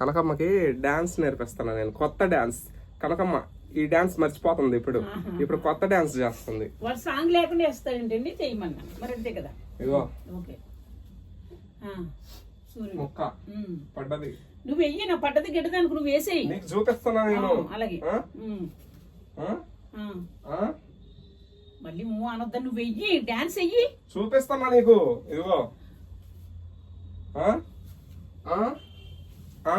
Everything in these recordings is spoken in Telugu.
కనకమ్మకి డాన్స్ నేర్పిస్తాను నేను కొత్త డాన్స్. కనకమ్మ ఈ డాన్స్ మర్చిపోతుంది ఇప్పుడు. ఇప్పుడు కొత్త డాన్స్ చేస్తుంది. వాడు సాంగ్ లేకుండా వేస్తాడంటండి చేయమన్నా. మరి అంతే కదా. ఇగో ఓకే. ఆ, సూర్యుడు. ముక్క. పడ్డది. నువ్వు వెయ్యి నా పట్టది గిట్టదానికి నువ్వు వేసేయి. నీకు చూపిస్తున్నా నేను. ఆ, అలాగే. ఆ? ఉమ్. ఆ? ఆ. ఆ? మళ్ళీ మూవ్ అనొద్దా నువ్వు వెయ్యి డాన్స్ వెయ్యి. చూపిస్తున్నా నీకు. ఇదిగో. ఆ? ఆ? ఆ?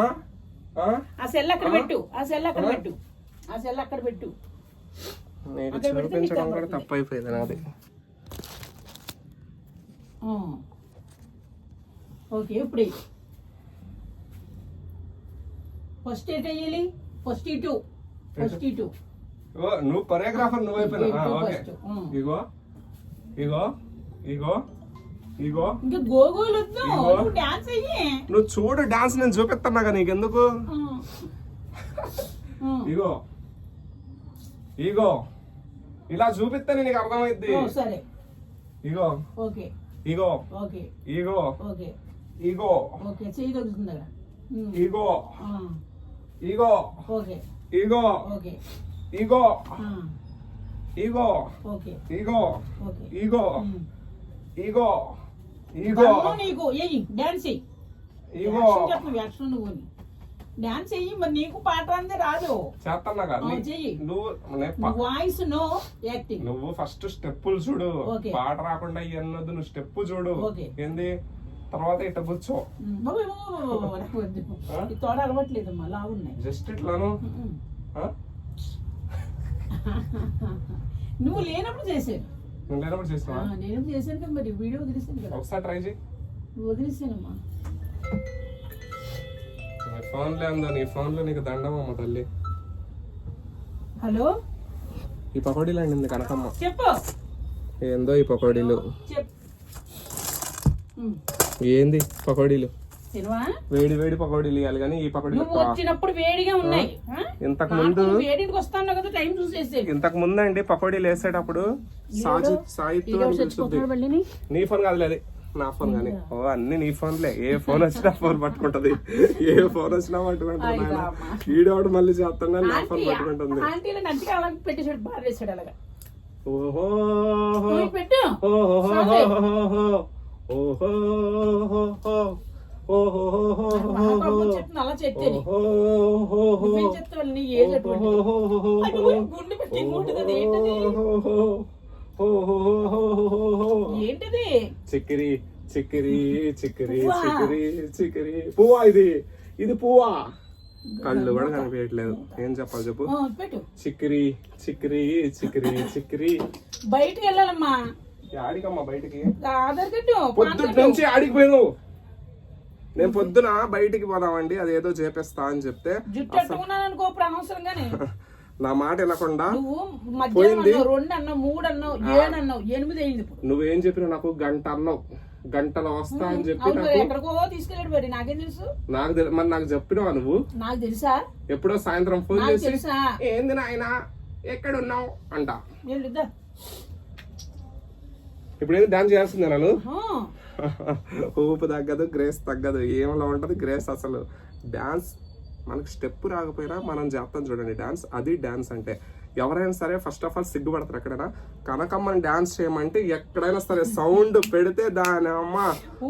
ఆ? ఆ సెల్ అక్కడ పెట్టు ఆ సెల్ అక్కడ పెట్టు ఆ సెల్ అక్కడ పెట్టు నీకు అక్కడ పెడితే నీకు చూపించడం కూడా కనబడుతుంది. తప్పు అయిపోయింది నాది ఆ. ఓకే ఇప్పుడు వెయ్యి. ఫస్ట్ ఎట్ వేయాలి ఫస్ట్ ఇటు ఫస్ట్ ఇటు ఇగో నువ్వు కొరియోగ్రాఫర్ నువ్వు అయిపోయినా ఇగో ఓకే first. ఉం. ఇగో ఇగో ఇగో. నువ్వు చూడు డాన్స్ నేను చూపిస్తున్నా కదా నీకెందుకు. ఇగో. ఇగో. ఇలా చూపిస్తే నీకు అర్థమైద్ది. ఇగో. ఓకే. ఇగో. ఓకే. ఇగో. ఓకే. ఇగో. ఇగో. ఇగో. ఓకే. ఇగో. ఓకే. ఇగో. ఇగో. ఓకే. ఇగో. ఓకే. ఇగో. ఇగో. ఇగో. నీకు ఎయ్యి డాన్స్ చెయ్యి ఇగో. చెప్పు యాక్షన్ నువ్వు డాన్స్ చెయ్యి మరి నీకు పాట అందే రాదు. చేస్తున్నా కదా చెయ్యి. నువ్వు వాయిస్ నో యాక్టింగ్ నువ్వు ఫస్ట్ స్టెప్పులు చూడు. పాట రాకుండా ఇవన్నది నువ్వు స్టెప్ చూడు. ఏంది? తర్వాత ఇట్ట కూర్చో. తోడ అలవట్లేదు మళ్ళా ఉన్నాయి. జస్ట్ ఇట్లాను? నువ్వు లేనప్పుడు చేశాను నువ్వు లేనప్పుడు నేను చేశాను కదా మరి వీడియో వదిలేసాను కదా. ఒకసారి ట్రై చేయి. వదిలేసానమ్మా నీ ఫోన్లో ఉందో నీ ఫోన్లో నీకు దండం అమ్మ తల్లి. హలో? ఈ పకోడీలు అండి కనకమ్మ చెప్పు. ఏందో ఈ పకోడీలు. ఏంది పకోడీలు? వేడి వేడి పకోడీలు ఇవ్వాలి కానీ ఈ పకోడీలు నువ్వు వచ్చినప్పుడు వేడిగా ఉన్నాయి? ఇంతకు ముందు వేడింటికి వస్తాను కదా టైం చూసేసి. ఇంతకు ముందు అండి పకోడీలు వేసేటప్పుడు సాజి వెళ్ళి నీ? ఫోన్ కాదులే అది. నా ఫోన్ కానీ. ఓ అన్ని నీ ఫోన్లే. ఏ ఫోన్ వచ్చినా ఫోన్ పట్టుకుంటది. ఏ ఫోన్ వచ్చినా పట్టుకుంటుంది. ఈడోడు మళ్ళీ చేస్తాను నా ఫోన్ పట్టుకుంటుంది. పెట్టేసాడు బారేసాడు అలాగా. ఓహో. అలా చెప్తేని నువ్వేం చెప్తావు? నీ ఏజ్ గుండె పెట్టి ఏంటది? చిక్కిరి చిక్కిరి చిక్కిరి పువ్వా? చిక్కిరి చిక్కిరి. పువ్వా ఇది? ఇది పువ్వా? కళ్ళు కూడా కనిపించట్లేదు. ఏం చెప్పాలి చెప్పు? చిక్కిరి చిక్కిరి చిక్కిరి చిక్కిరి. బయటికి వెళ్ళాలమ్మా. ఆడికమ్మా బయటికి. ఆధార్ కార్డు. నుంచి ఆడికి పోయినావు. నేను పొద్దున బయటికి పోదామండి అదేదో చేపిస్తా అని చెప్తే నా మాట వినకుండా ఇప్పుడు. నువ్వేం చెప్పినా నాకు గంట అన్నావు గంటలో వస్తా అని చెప్పి నాకు మరి నాకేం తెలుసు? నాకు తెలి- మరి నాకు చెప్పినావా నువ్వు? నాకు తెలుసా? ఎప్పుడో సాయంత్రం ఫోన్ చేసి ఏంది నాయన ఎక్కడున్నావు? అంట. వెళ్ళిద్దా ఇప్పుడు ఏంది డాన్స్ చేయాల్సిందే నన్ను ఊపు తగ్గదు గ్రేస్ తగ్గదు. ఏమలా ఉంటది? గ్రేస్ అసలు. డాన్స్ మనకు స్టెప్ రాకపోయినా మనం చేస్తాం చూడండి. డాన్స్ అది డాన్స్ అంటే. ఎవరైనా సరే ఫస్ట్ ఆఫ్ ఆల్ సిగ్గుపడతారు ఎక్కడైనా. కనకమ్మని డాన్స్ చేయమంటే ఎక్కడైనా సరే సౌండ్ పెడితే దాని అమ్మ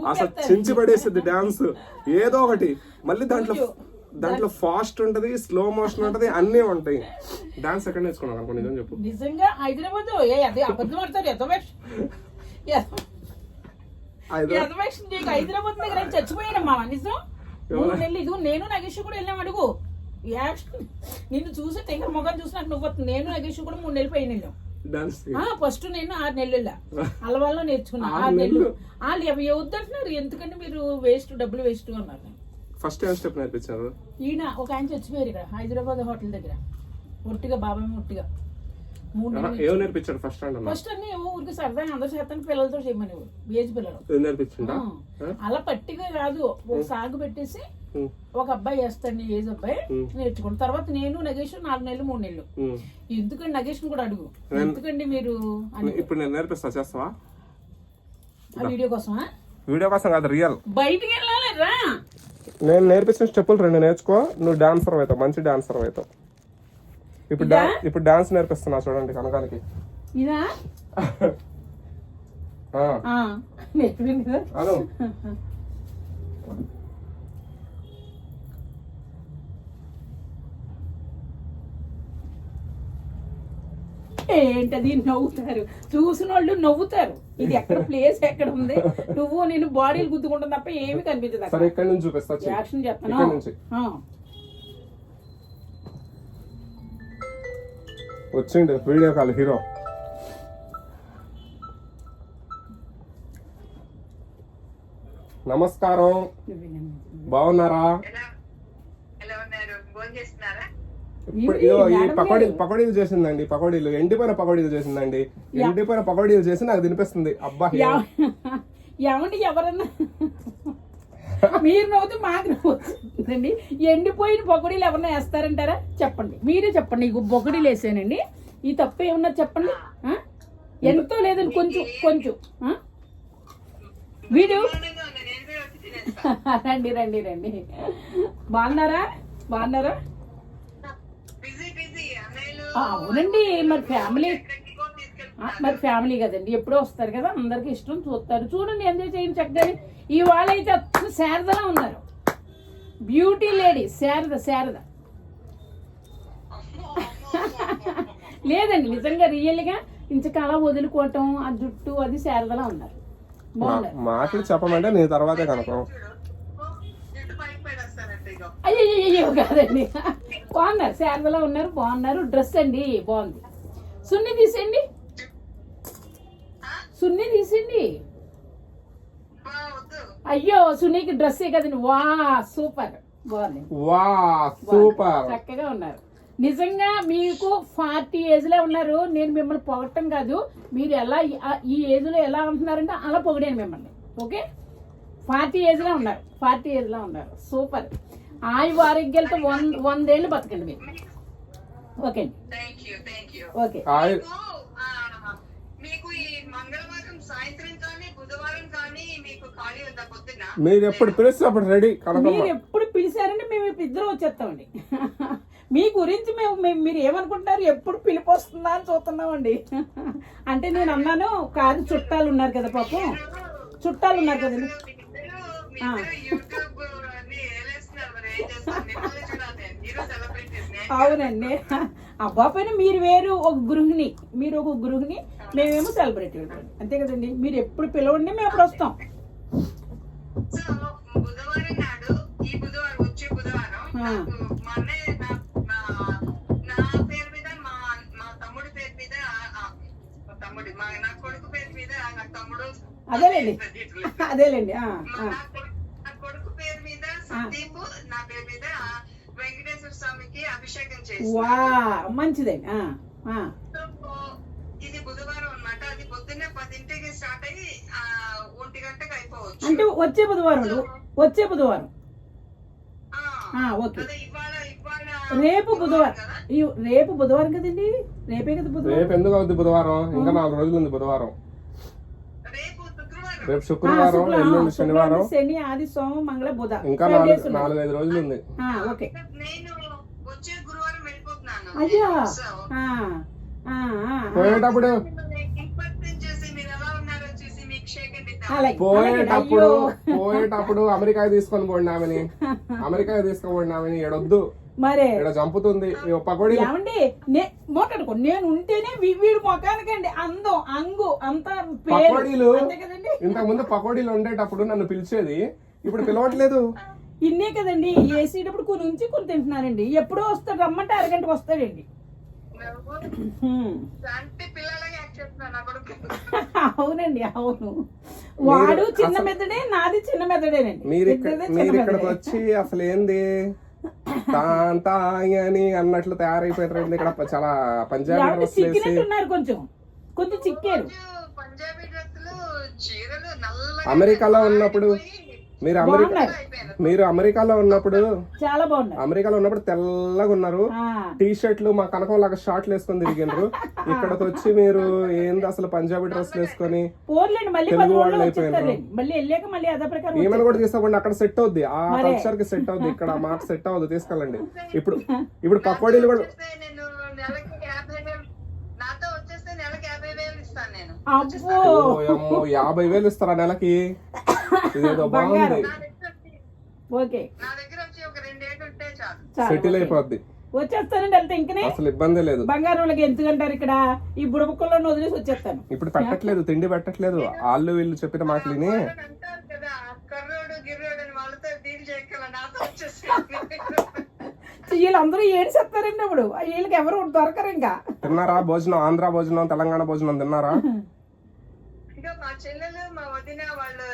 అసలు చించి పడేస్తుంది డాన్స్. ఏదో ఒకటి. మళ్ళీ దాంట్లో దాంట్లో ఫాస్ట్ ఉంటది స్లో మోషన్ ఉంటది అన్నీ ఉంటాయి. డాన్స్ ఎక్కడ నేర్చుకున్నాను అనుకో? నిజం చెప్పు. నిజంగా హైదరాబాద్ అబద్ధం ఆడతారు ఎదవేష్ అయితే ఎదవేష్ నీకు హైదరాబాద్ దగ్గర చచ్చిపోయాడమ్మా నిజం? ఇదిగో నేను నగేష్ కూడా వెళ్ళాం అడుగు. నిన్ను చూసి తెంగర మొఖం చూసినాక నువ్వు. నేను నగేష్ కూడా మూడు నెలలు పైన వెళ్ళాం ఫస్ట్ నేను ఆరు నెలలు వెళ్ళా అలవాళ్ళలో నేర్చుకున్నా. ఆరు నెలలు? వాళ్ళు ఎవ- వద్దంటున్నారు ఎందుకంటే మీరు వేస్ట్ డబ్బులు వేస్ట్ అన్నారు ఫస్ట్ స్టెప్ నేర్పించారు? ఈయన ఒక ఆయన చచ్చిపోయారు ఇక్కడ హైదరాబాద్ హోటల్ దగ్గర. ఒట్టిగా బాబాయ్ ఒట్టిగా. మూడు నెలలు ఏం నేర్పించాడు ఫస్ట్ అంటున్నా ఫస్ట్ అన్ని ఏవో ఊరికి సరదాగా అందరు చేస్తాను పిల్లలతో చేయమని ఏజ్ పిల్లలు. ఏం. అలా పట్టిగా కాదు ఒక సాగు పెట్టేసి ఒక అబ్బాయి వేస్తాడు ఏజ్ అబ్బాయి నేర్చుకోండి తర్వాత నేను నగేష్ నాలుగు నెలలు మూడు నెలలు. ఎందుకండి నగేష్ కూడా అడుగు? ఎందుకండి మీరు ఇప్పుడు నేను నేర్పిస్తా చేస్తావా? ఆ వీడియో కోసమా? వీడియో కోసం కాదు రియల్ బయటికి వెళ్ళాలి రా. నేను నేర్పించిన స్టెప్పులు రెండు నేర్చుకో నువ్వు డాన్సర్ అవుతావు మంచి డాన్సర్ అవుతావు. ఇప్పుడు ఇప్పుడు డాన్స్ నేర్పిస్తున్నా చూడండి కనకానికి. ఇదా? ఏంటది నవ్వుతారు? చూసిన వాళ్ళు నవ్వుతారు. ఇది ఎక్కడ ప్లేస్ ఎక్కడ ఉంది? నువ్వు నేను బాడీలు గుద్దుకుంటాను తప్ప ఏమీ కనిపించదు. యాక్షన్ చేస్తాను. వచ్చిండు వీడియో కాల్ హీరో నమస్కారం బాగున్నారా ఎలా ఎలా ఉన్నారు భోజనం చేస్తున్నారా ఇప్పుడు ఏంటి, ఇదిగో ఈ మేడం పకోడీ గారు? పకోడీలు చేసిందండి పకోడీలు ఎండిపోయిన పకోడీలు చేసిందండి ఎండిపోయిన పకోడీలు చేసి నాకు తినిపిస్తుంది అబ్బా ఏమండి ఎవరన్నా మీరు నవ్వుతూ మాకు నవ్వుతుందండి ఎండిపోయిన బొగడీలు ఎవరన్నా వేస్తారంటారా? చెప్పండి. మీరే చెప్పండి. ఇక బొగడీలు వేసానండి. ఈ తప్పు ఏమన్నా చెప్పండి? ఎంతో లేదండి. కొంచెం కొంచెం. వీడు? రండి రండి రండి. బాగున్నారా? బాగున్నారా? అవునండి. మరి ఫ్యామిలీ. మరి ఫ్యామిలీ కదండి. ఎప్పుడో వస్తారు కదా. అందరికి ఇష్టం చూస్తారు. చూడండి ఎంజాయ్ చేయండి చక్కగా. ఇవాళ అయితే శారదలా ఉన్నారు. Beauty lady Sharada Sharada. లేదండి నిజంగా రియల్గా ఇంచక అలా వదులుకోవటం ఆ జుట్టు అది శారదలా ఉన్నారు. మాటలు చెప్పమంటే నేను తర్వాతే కనుకో అయ్యో కాదండి. బాగున్నారు శారదలా ఉన్నారు బాగున్నారు. డ్రెస్ అండి బాగుంది. సున్ని తీసేయండి. సున్ని తీసేయండి. అయ్యో సునీకి డ్రెస్సే కదండి. వా సూపర్. బాగుంది. వా సూపర్. చక్కగా ఉన్నారు. నిజంగా మీకు ఫార్టీ ఏజ్లో ఉన్నారు. నేను మిమ్మల్ని పొగట్టం కాదు. మీరు ఎలా ఈ- ఆ- ఈ ఏజ్లో ఎలా ఉంటున్నారంటే అలా పొగిడాను మిమ్మల్ని. ఓకే? ఫార్టీ ఏజ్లో ఉన్నారు. ఫార్టీ ఏజ్లో ఉన్నారు. సూపర్. ఆయు ఆరోగ్యాలతో వంద వందేళ్ళు బతకండి మీరు. ఓకే అండి. ఓకే. మీకు ఆ, మీకు ఈ మంగళవారం సాయంత్రం మీరు ఎప్పుడు పిలిస్తే అప్పుడు రెడీ. మీరు ఎప్పుడు పిలిచారంటే మేము ఇప్పుడు ఇద్దరు వచ్చేస్తామండి. మీ గురించి మేము మేము మీరు ఏమనుకుంటున్నారు? ఎప్పుడు పిలిపి వస్తుందా అని చూస్తున్నామండి. అంటే నేను అన్నాను కాదు చుట్టాలు ఉన్నారు కదా పాపం. చుట్టాలు ఉన్నారు కదండి. అవునండి. అబ్బా పైన మీరు వేరు ఒక గృహిణి. మీరు ఒక గృహిణి. మేమేమో సెలబ్రిటీ అంతే కదండి? మీరు ఎప్పుడు పిలవండి మేము అప్పుడు వస్తాం. సో బుధవారం నాడు ఈ బుధవారం వచ్చే బుధవారం ఆ. నాకు మా అన్నయ్య నా- నా- నా పేరు మీద మా మా తమ్ముడి పేరు మీద ఆ, మా తమ్ముడి మా నా కొడుకు పేరు మీద నా తమ్ముడు అదేలేండి. అదేలేండి. కొడుకు- పేరు మీద సందీప్ నా పేరు మీద వెంకటేశ్వర స్వామికి అభిషేకం చేసి మంచిదండి ఆ, ఆ. ఇది బుధవారం అన్నమాట అది పొద్దున్నే పదింటికి స్టార్ట్ అయ్యి ఆ, ఒంటి గంటకి అయిపోవచ్చు అంటే వచ్చే బుధవారం. వచ్చే బుధవారం. ఆ, ఆ, ఓకే. అదే ఇవాళ ఇవాళ రేపు బుధవారం రేపు బుధవారం కదండి? రేపే కదా బుధవారం? రేపు ఎందుకు అవుద్ది బుధవారం? ఇంకా నాలుగు రోజులు ఉంది బుధవారం. రేపు శుక్రవారం. ఎల్లుండి శనివారం. శని ఆది సోమం మంగళ బుధ. ఇంకా నాలుగు. నాలుగైదు రోజులు ఉంది. ఆ, ఓకే. నేను వచ్చే గురువారం వెళ్ళిపోతున్నాను. అయ్యా. పోయేటప్పుడు ఇంపర్టెన్స్ చేసి మీరు ఎలా ఉన్నారో చూసి మీకు షేక్ అండ్ ఇద్దాం. అలాగే పోయేటప్పుడు. పోయేటప్పుడు అమెరికా తీసుకొని పోండి ఆమెని. అమెరికా తీసుకొని పోండి ఆమెని. ఎడొద్దు మరే. ఇక్కడ చంపుతుంది. ఏమండి? నే మాట్లాడుకో నేను ఉంటేనే వీడి మొఖానికండి అందం అంగు అంతా పకోడీలు. ఇంతకు ముందు పకోడీలు ఉండేటప్పుడు నన్ను పిలిచేది. ఇప్పుడు పిలవట్లేదు. ఇన్నే కదండి. వేసేటప్పుడు కొన్ని ఉంచి కొన్ని తింటున్నారండి. ఎప్పుడో వస్తాడు రమ్మంటే అరగంటకు వస్తాడండి. అవునండి అవును. వాడు చిన్న మెదడే నాది చిన్న మెదడేనండి. మీరు మీరు ఇక్కడికి. వచ్చి అసలు ఏంది? అని అన్నట్లు తయారైపోయారు ఇక్కడ? చాలా పంజాబీ డ్రెస్ కొంచెం. కొంచెం చిక్కారు. అమెరికాలో ఉన్నప్పుడు మీరు అమెరికా మీరు అమెరికాలో ఉన్నప్పుడు చాలా బాగున్నారు. అమెరికాలో ఉన్నప్పుడు తెల్లగా ఉన్నారు. టీ షర్ట్లు మా కనకం లాగా షార్ట్లు వేసుకొని తిరిగిండ్రు ఇక్కడికి వచ్చి మీరు ఏంది అసలు పంజాబీ డ్రెస్లు వేసుకొని పోర్లేండి మళ్ళీ తెలుగు వాళ్ళు ప్రకారం ఏమైనా కూడా తీసుకోండి అక్కడ సెట్ అవుద్ది. ఆ. కల్చర్కి సెట్ అవుద్ది. ఇక్కడ మాకు సెట్ అవ్వదు. తీసుకెళ్ళండి. ఇప్పుడు ఇప్పుడు పకోడీలు కూడా యాభై వేలు ఇస్తారా నెలకి? ఇదేదో బాగుంది. నా దగ్గర వచ్చి ఓకే. నా దగ్గర వచ్చి ఒక రెండేళ్ళు ఉంటే చాలు. చాలు, సెటిల్. అయిపోద్ది. వచ్చేస్తానండి వెళ్తే ఇంకనే? అసలు ఇబ్బంది లేదు. బంగారం వాళ్ళకి ఎందుకంటారు ఇక్కడ? ఈ బుడబుక్కల్లో వదిలేసి వచ్చేస్తాను. ఇప్పుడు పెట్టట్లేదు తిండి పెట్టట్లేదు. వాళ్ళు వీళ్ళు చెప్పిన మాటలిని వాళ్ళు అంటారు కదా కర్రోడు గిర్రోడు అని వాళ్ళతో డీల్ చేయగల నాతో వచ్చేసి వీళ్ళందరూ ఏడిసేస్తారండి ఇప్పుడు? వీళ్ళకి ఎవరు దొరకరు ఇంకా. తిన్నారా భోజనం? ఆంధ్ర భోజనం తెలంగాణ భోజనం తిన్నారా? ఇంకా మా చెల్లెలు మా వదిన వాళ్ళు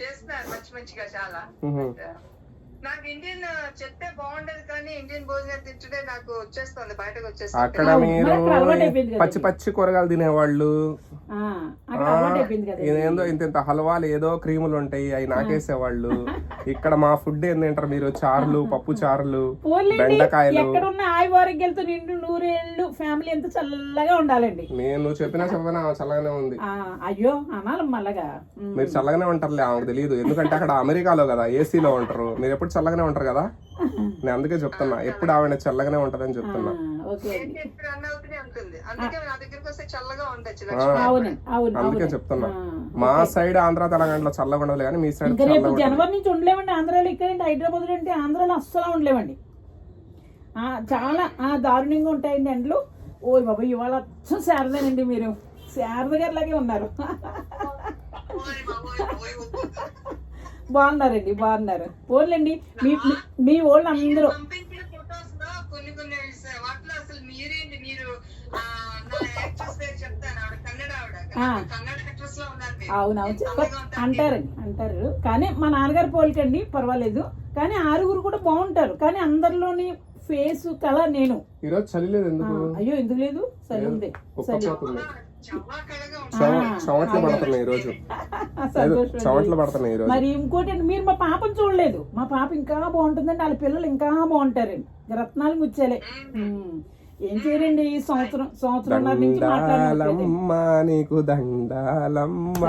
చేస్తున్నారు మంచి మంచిగా చాలా. నాకు ఇండియన్ చెప్తే బాగుండదు కానీ ఇండియన్ భోజనం తింటుంటే నాకు వచ్చేస్తుంది బయటకు వచ్చేస్తుంది. అక్కడ మీరు పచ్చి పచ్చి కూరగాయలు తినేవాళ్ళు. ఇదేందో ఇంత ఇంత హల్వాలు ఏదో క్రీములు ఉంటాయి అవి నాకేసేవాళ్ళు. ఇక్కడ మా ఫుడ్ ఏంది తింటారు మీరు? చారులు పప్పు చారులు బెండకాయలు. ఎక్కడున్న నిండు నూరేళ్ళు ఫ్యామిలీ ఎంత చల్లగా ఉండాలండి. నేను చెప్పినా చెప్పినా చల్లగానే ఉంది. ఆ, అయ్యో. మీరు చల్లగానే ఉంటారులే ఆమెకు తెలియదు ఎందుకంటే అక్కడ అమెరికాలో కదా ఏసీలో ఉంటారు. మీరు ఎప్పుడు చల్లగానే ఉంటారు కదా? నేను అందుకే చెప్తున్నా. ఎప్పుడు ఆవిడ చల్లగానే ఉంటదని చెప్తున్నా. అందుకే నా దగ్గరికి వస్తే చల్లగా ఉండొచ్చు ఆ, అవును అవును అందుకే అవును. చెప్తున్నా. మా సైడ్ ఆంధ్ర తెలంగాణలో చల్లగా ఉండదు కానీ మీ సైడ్. జనవరి నుంచి ఉండలేమండి ఆంధ్రాలో. ఇక్కడ హైదరాబాద్ అంటే ఆంధ్రాలో అస్సలు ఉండలేమండి. ఆ, చాలా ఆ, దారుణంగా ఉంటాయండి ఎండలు. ఓయ్ బాబా ఇవాళ అచ్చం శారదేనండి మీరు. శారద గారి లాగే ఉన్నారు. బాగున్నారండి బాగున్నారు. పోన్లేండి మీ మీ- అందరూ. అవునవును అంటారండి అంటారు కానీ మా నాన్నగారు పోలికండి పర్వాలేదు. కానీ ఆరుగురు కూడా బాగుంటారు. కానీ అందరిలోని ఫేస్ కళ నేను. ఈరోజు చలి లేదు అయ్యో ఎందుకు లేదు? సరే ఉంది. సరే చాలా- చెమట్లు పడుతున్నాయి ఈ రోజు లేదు సంతోషం చెమట్లు పడుతున్నాయి ఈ రోజు మరి ఇంకోటి మీరు మా పాపను చూడలేదు. మా పాప ఇంకా బాగుంటుందండి వాళ్ళ పిల్లలు ఇంకా బాగుంటారండి. రత్నాలు ముచ్చాలే. ఏం చేయరండి ఈ సంవత్సరం? దండాలమ్మ నీకు దండాలమ్మ.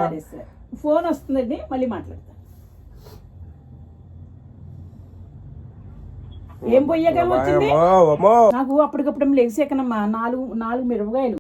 ఫోన్ వస్తుందండి మళ్ళీ మాట్లాడతాను ఏం పోయాక వచ్చింది? అమ్మో, అమ్మో. నాకు అప్పటికప్పుడు లేచాకనమ్మా నాలుగు నాలుగు మిరపకాయలు.